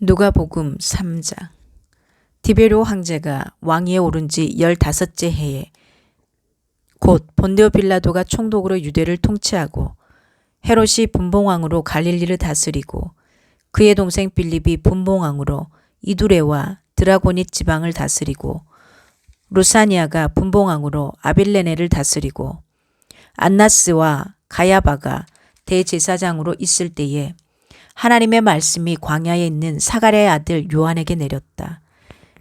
누가복음 3장. 디베로 황제가 왕위에 오른 지 15째 해에 곧 본데오 빌라도가 총독으로 유대를 통치하고 헤롯이 분봉왕으로 갈릴리를 다스리고 그의 동생 빌립이 분봉왕으로 이두레와 드라고니 지방을 다스리고 루사니아가 분봉왕으로 아빌레네를 다스리고 안나스와 가야바가 대제사장으로 있을 때에 하나님의 말씀이 광야에 있는 사가랴의 아들 요한에게 내렸다.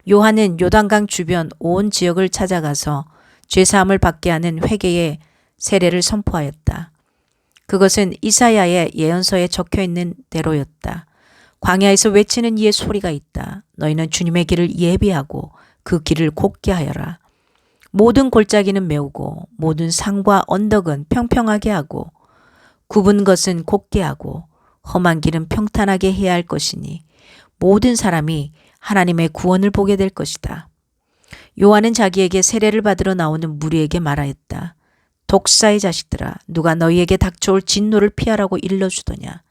요한은 요단강 주변 온 지역을 찾아가서 죄사함을 받게 하는 회개의 세례를 선포하였다. 그것은 이사야의 예언서에 적혀 있는 대로였다. 광야에서 외치는 이의 소리가 있다. 너희는 주님의 길을 예비하고 그 길을 곧게 하여라. 모든 골짜기는 메우고 모든 산과 언덕은 평평하게 하고 굽은 것은 곧게 하고 험한 길은 평탄하게 해야 할 것이니 모든 사람이 하나님의 구원을 보게 될 것이다. 요한은 자기에게 세례를 받으러 나오는 무리에게 말하였다. 독사의 자식들아 누가 너희에게 닥쳐올 진노를 피하라고 일러주더냐.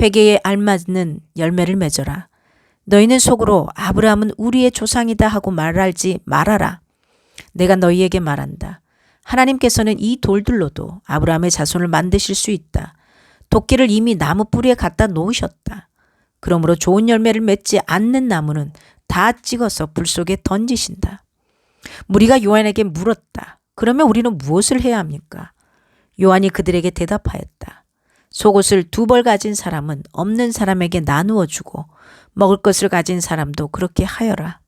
회개에 알맞는 열매를 맺어라. 너희는 속으로 아브라함은 우리의 조상이다 하고 말할지 말아라. 내가 너희에게 말한다. 하나님께서는 이 돌들로도 아브라함의 자손을 만드실 수 있다. 도끼를 이미 나무 뿌리에 갖다 놓으셨다. 그러므로 좋은 열매를 맺지 않는 나무는 다 찍어서 불 속에 던지신다. 무리가 요한에게 물었다. 그러면 우리는 무엇을 해야 합니까? 요한이 그들에게 대답하였다. 속옷을 두 벌 가진 사람은 없는 사람에게 나누어 주고 먹을 것을 가진 사람도 그렇게 하여라.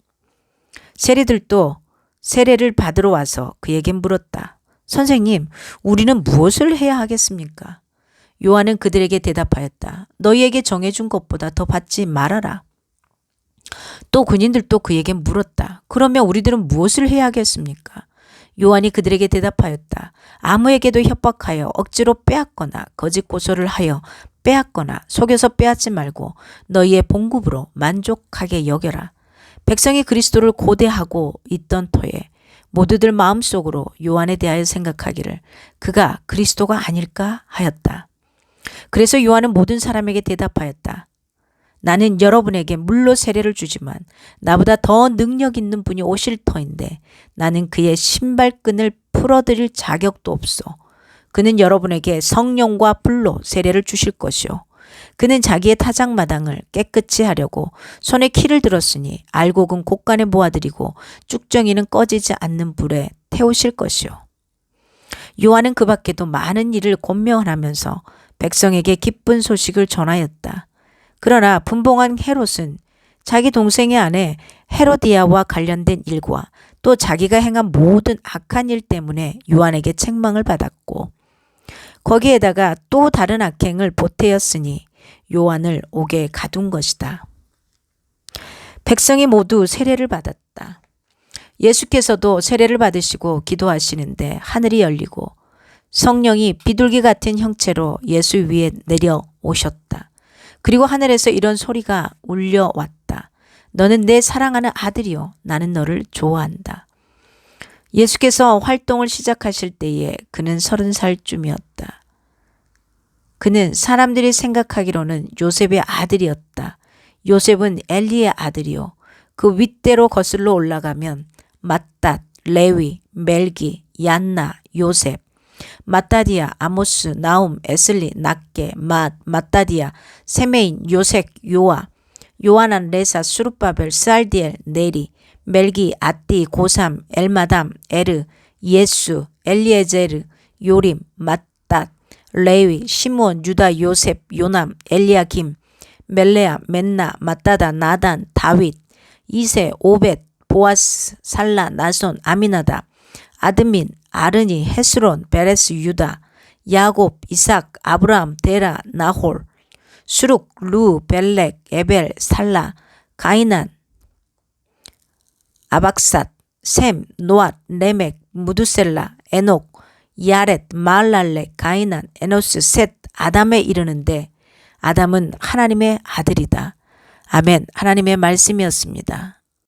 세리들도 세례를 받으러 와서 그에게 물었다. 선생님, 우리는 무엇을 해야 하겠습니까? 요한은 그들에게 대답하였다. 너희에게 정해준 것보다 더 받지 말아라. 또 군인들도 그에게 물었다. 그러면 우리들은 무엇을 해야겠습니까? 요한이 그들에게 대답하였다. 아무에게도 협박하여 억지로 빼앗거나 거짓 고소를 하여 빼앗거나 속여서 빼앗지 말고 너희의 봉급으로 만족하게 여겨라. 백성이 그리스도를 고대하고 있던 터에 모두들 마음속으로 요한에 대하여 생각하기를 그가 그리스도가 아닐까 하였다. 그래서 요한은 모든 사람에게 대답하였다. 나는 여러분에게 물로 세례를 주지만 나보다 더 능력 있는 분이 오실 터인데 나는 그의 신발끈을 풀어드릴 자격도 없어. 그는 여러분에게 성령과 불로 세례를 주실 것이요. 그는 자기의 타작마당을 깨끗이 하려고 손에 키를 들었으니 알곡은 곳간에 모아드리고 쭉정이는 꺼지지 않는 불에 태우실 것이요. 요한은 그 밖에도 많은 일을 권명하면서 백성에게 기쁜 소식을 전하였다. 그러나 분봉한 헤롯은 자기 동생의 아내 헤로디아와 관련된 일과 또 자기가 행한 모든 악한 일 때문에 요한에게 책망을 받았고 거기에다가 또 다른 악행을 보태었으니 요한을 옥에 가둔 것이다. 백성이 모두 세례를 받았다. 예수께서도 세례를 받으시고 기도하시는데 하늘이 열리고 성령이 비둘기 같은 형체로 예수 위에 내려오셨다. 그리고 하늘에서 이런 소리가 울려왔다. 너는 내 사랑하는 아들이요. 나는 너를 좋아한다. 예수께서 활동을 시작하실 때에 그는 서른 살쯤이었다. 그는 사람들이 생각하기로는 요셉의 아들이었다. 요셉은 엘리의 아들이요. 그 윗대로 거슬러 올라가면 마탓, 레위, 멜기, 얀나, 요셉, 마따디아, 아모스, 나움, 에슬리, 낫게, 맛, 마따디아, 세메인, 요색, 요아, 요하난, 레사, 수르바벨, 살디엘, 네리, 멜기, 아띠, 고삼, 엘마담, 에르, 예수, 엘리에제르, 요림, 마탓, 레위, 시므온, 유다, 요셉, 요남, 엘리야김, 멜레아, 맨나, 마따다, 나단, 다윗, 이세, 오벳, 보아스, 살라, 나손, 아미나다, 아드민, 아르니, 헤스론, 베레스, 유다, 야곱, 이삭, 아브라함, 데라, 나홀, 수룩, 루, 벨렉, 에벨, 살라, 가이난, 아박삿, 셈, 노앗, 레멕, 무두셀라, 에녹, 야렛, 말랄렉, 가이난, 에노스, 셋, 아담에 이르는데 아담은 하나님의 아들이다. 아멘. 하나님의 말씀이었습니다.